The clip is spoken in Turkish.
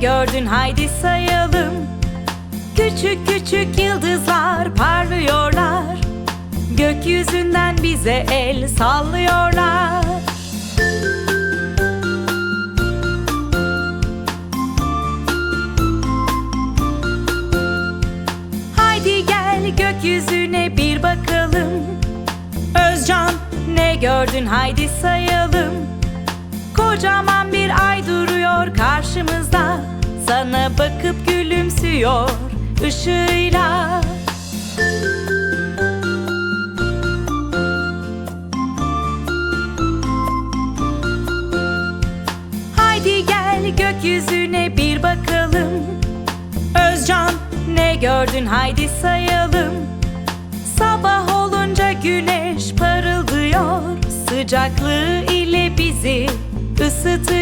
gördün haydi sayalım. Küçük küçük yıldızlar parlıyorlar. Gökyüzünden bize el sallıyorlar. Haydi gel gökyüzüne bir bakalım. Özcan ne gördün? Haydi sayalım. Kocaman bir ay duruyor karşımızda Bakıp gülümsüyor ışığıyla. Haydi gel gökyüzüne bir bakalım. Özcan ne gördün? Haydi sayalım. Sabah olunca güneş parıldıyor. Sıcaklığı ile bizi ısıtıyor